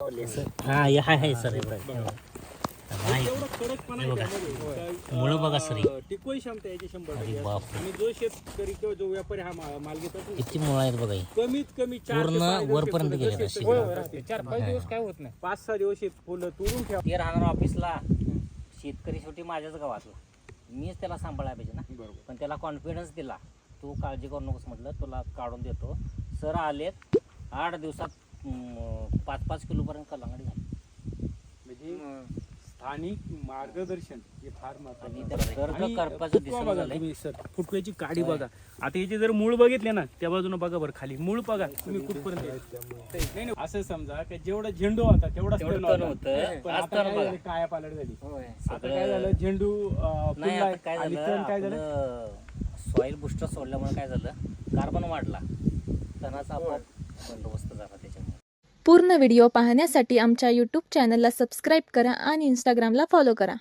हा हे हाय hi sir हे. हे. हे मुळं बघा सर क्षमता याची शंभर आणि जो शेतकरी किंवा जो व्यापारी हा माल घेतात ना, किती मुळं आहेत बघा हे. कमीत कमी पूर्ण वरपर्यंत हे गेले. चार पाच दिवस काय होत नाही. पाच सहा दिवस हे फुलं तुरून ठेवा. ते राहणार ऑफिसला. शेतकरी शेवटी माझ्याच गावातला. मीच त्याला सांभाळायला पाहिजे ना. बरोबर. पण त्याला कॉन्फिडन्स दिला. तू काळजी करू नकोस म्हटलं तुला काढून देतो. सर आलेत आठ दिवसात पाच पाच किलोपर्यंत कलांगडी झाली. म्हणजे स्थानिक मार्गदर्शन हे फार महत्वाचं आणि आहे. त्या कर्ज आणि करपाचं फुटवा दिसून बघा झालंय. तुम्ही सर. फुटव्याची काडी बघा. आता याचे जर मूळ बघितले ना त्या बाजूने बघा बरं खाली. मूळ बघा तुम्ही कुठपर्यंत आहे. नाही नाही असं समजा की जेवढा झेंडू होता तेवढा तेवढं तण होतं. आज तण काय बघा. झालं काया पालट झाली. होय. आता काय झालं झेंडू अं, नाही फुललाय आता काय आणि झालं तण काय झालं? सॉईल बुस्टर सोडल्यामुळे काय झालं? कार्बन वाढला. तणाचा आपोआप बंदोबस्त झाला त्याच्यामुळे पूर्ण व्हिडिओ पाहण्यासाठी आमच्या यूट्यूब चॅनलला सबस्क्राईब करा आणि इंस्टाग्रामला फॉलो करा.